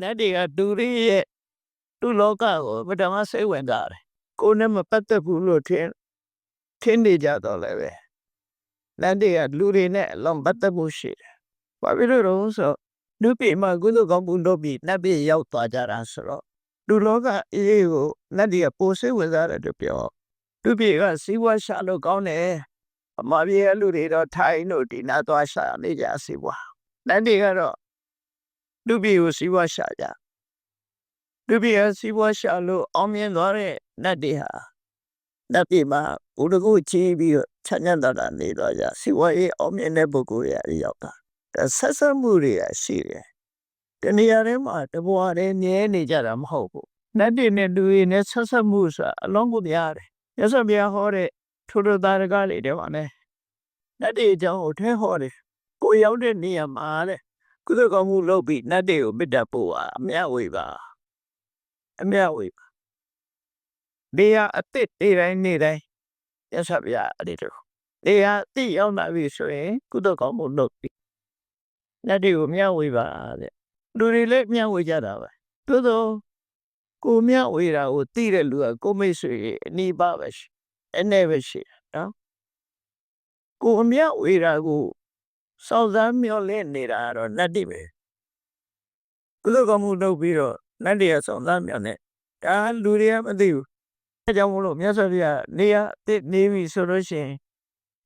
နတ်တွေကသူတွေရဲ့သူ့လောကကိုပထမစိတ်ဝင်စားတယ်ကိုယ်နဲ့မပတ်သက်ဘူးလို့ထင်ထင်နေကြတော့လည်းပဲနတ်တွေကလူတွေနဲ့အလုံးပတ်သက်မှုရှိတယ်ဘာဖြစ်လို့လဲဆိုတော့လူပြေမှာကုသကောင်းမှုလုပ်ပြီးနတ်ပြေရောက်သွားကြတာဆိုတော့လူလောကအေးကိုနတ်တွေကပိုစိတ်ဝင်စားတယ်လို့ပြောလူပြေကစီးပွားရှာလို့ကောင်းတယ်အမပြေကလူတွေတော့ထိုင်လို့ဒီနာသွားရှာနေကြစီးပွားနတ်တွေကတော့ လူပြေကိုစီးပွားရှာကြလူပြေကစီးပွားရှာလို့အောင်မြင်သွားတဲ့နတ်တွေဟာနတ်ပြေမှာဘုဒ္ဓကိုချီးပြီးတော့ချမ်းချမ်းသာသာနေတော့ကြစီးပွားရေးအောင်မြင်တဲ့ပုဂ္ဂိုလ်တွေအရောက်တာဒါဆက်ဆက်မှုတွေကရှိတယ်တနေရာထဲမှာတဘွားတည်းမြဲနေကြတာမဟုတ်ဘူးနတ်တွေနဲ့လူတွေနဲ့ဆက်ဆက်မှုဆိုတာအလုံးကိုများတယ်ရသော်ဘုရားဟောတဲ့ထိုလိုသားတကားလေးတွေပါနဲ့နတ်တွေအကြောင်းကိုထဲဟောတယ်ကိုယ်ရောက်တဲ့နေရာမှာတဲ့ ကုသကောင်းမှုလုပ်ပြီးနတ်တွေကိုမေတ္တာပို့ပါအမြတ်ဝေပါအမြတ်ဝေပါနေရာအစ်စ်နေတိုင်းနေတိုင်းရသဗျာအဲ့ဒီတော့နေရာအစ်စ်ရောက်လာပြီဆိုရင်ကုသကောင်းမှုလုပ်ပြီးနတ်တွေကိုမြတ်ဝေပါတဲ့လူတွေလည်းမြတ်ဝေကြတာပဲသို့တော့ကိုမြတ်ဝေတာကိုသိတဲ့လူကကိုမိတ်ဆွေအနိပါပဲရှိအနေပဲရှိတယ်နော်ကိုအမြတ်ဝေတာကို စောင့်စားမျောလင့်နေတာကတော့နတ်တိပဲကုသကမှုလုပ်ပြီးတော့နတ်တွေကစောင့်စားမျောနေဒါလူတွေကမသိဘူးအဲကြောင့်မို့လို့မြတ်စွာဘုရားနေရတစ်နေပြီဆိုလို့ရှိရင်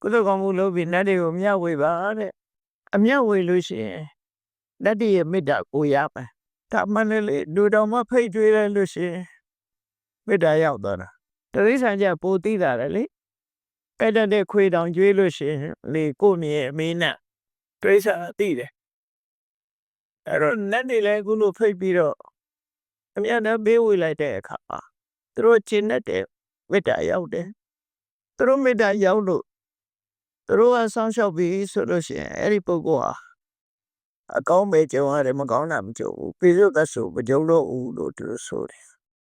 ကုသကမှုလုပ်ပြီးနတ်တွေကိုမျှဝေပါတဲ့အမျှဝေလို့ရှိရင်နတ်တွေရဲ့မေတ္တာကိုရမယ်ဒါမှလည်းလေလူတော်မှဖိတ်ကြွေးလိုက်လို့ရှိရင်မေတ္တာရောက်သွားတာတရိษံကြပိုသိတာလေလေပဲ့တဲ့ခွေတောင်ကြွေးလို့ရှိရင်လေကိုမြင်အမင်းနဲ့ ဒိဋ္ဌာသိတယ်အဲ့တော့နတ်တွေလည်းအခုလိုဖိတ်ပြီးတော့အမြတ်နဲ့ဘေးဝေလိုက်တဲ့အခါမှာသူတို့ကျင့်တတ်တဲ့မေတ္တာရောက်တယ်သူတို့မေတ္တာရောက်လို့သူတို့ကဆောင်းလျှောက်ပြီးဆိုလို့ရှိရင်အဲ့ဒီပုဂ္ဂိုလ်ဟာအကောင်းပဲကြုံရတယ်မကောင်းတာမကြုံဘူးပြေစုသက်ဆိုမကြုံတော့ဘူးလို့သူတို့ဆိုတယ်